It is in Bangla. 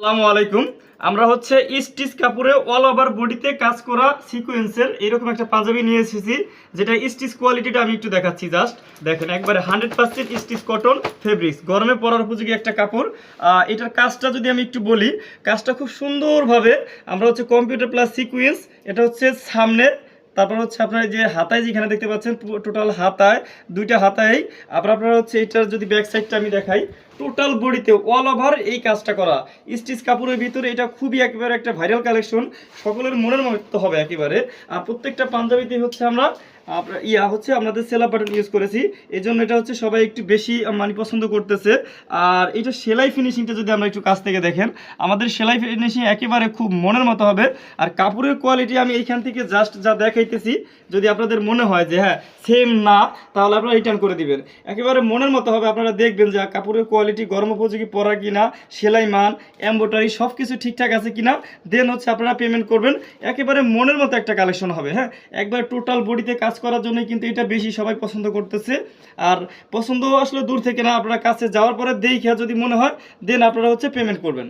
আসসালামু আলাইকুম। আমরা হচ্ছে স্টিচ কাপড়ে অল ওভার বডিতে কাজ করা সিকোয়েন্সের এরকম একটা পাঞ্জাবি নিয়ে এসেছি, যেটা স্টিচ কোয়ালিটিটা আমি একটু দেখাচ্ছি জাস্ট দেখেন, একবারে hundred percent stitch cotton fabrics গরমে পরার উপযোগী একটা কাপড়। এটার কাজটা যদি আমি একটু বলি, কাজটা খুব সুন্দরভাবে আমরা হচ্ছে কম্পিউটার প্লাস সিকোয়েন্স এটা হচ্ছে সামনে, তারপর হচ্ছে আপনার যে হাতায় যেখানে দেখতে পাচ্ছেন টোটাল হাতায়, দুইটা হাতায়। আবার আপনার হচ্ছে এটার যদি ব্যাক সাইডটা আমি দেখাই টোটাল বডিতে অল ওভার এই কাজটা করা। স্টিচ কাপড়ের ভিতরে এটা খুবই একেবারে একটা ভাইরাল কালেকশন সকলের মনের মতো হবে একেবারে। আর প্রত্যেকটা পাঞ্জাবিতে হচ্ছে আমরা ইয়া হচ্ছে আমাদের সেলা বাটন ইউজ করেছি। এই জন্য এটা হচ্ছে সবাই একটু বেশি মানে পছন্দ করতেছে। আর এটা সেলাই ফিনিশিংটা যদি আমরা একটু কাছ থেকে দেখেন, আমাদের সেলাই ফিনিশিং একেবারে খুব মনের মতো হবে। আর কাপড়ের কোয়ালিটি আমি এইখান থেকে জাস্ট যা দেখাইতেছি, যদি আপনাদের মনে হয় যে হ্যাঁ সেম না, তাহলে আপনারা রিটার্ন করে দিবেন। একেবারে মনের মতো হবে, আপনারা দেখবেন যে কাপড়ের কোয়ালিটি গরম উপযোগী পরা কিনা, সেলাই মান এম্বোটারি সব কিছু ঠিকঠাক আছে কিনা দেন হচ্ছে আপনারা পেমেন্ট করবেন। একেবারে মনের মতো একটা কালেকশন হবে হ্যাঁ? একবার টোটাল বডিতে কাজ করার জন্যই কিন্তু এটা বেশি সবাই পছন্দ করতেছে। আর পছন্দ আসলে দূর থেকে না, আপনারা কাছে যাওয়ার পরে দেখে যদি মনে হয় দেন আপনারা হচ্ছে পেমেন্ট করবেন।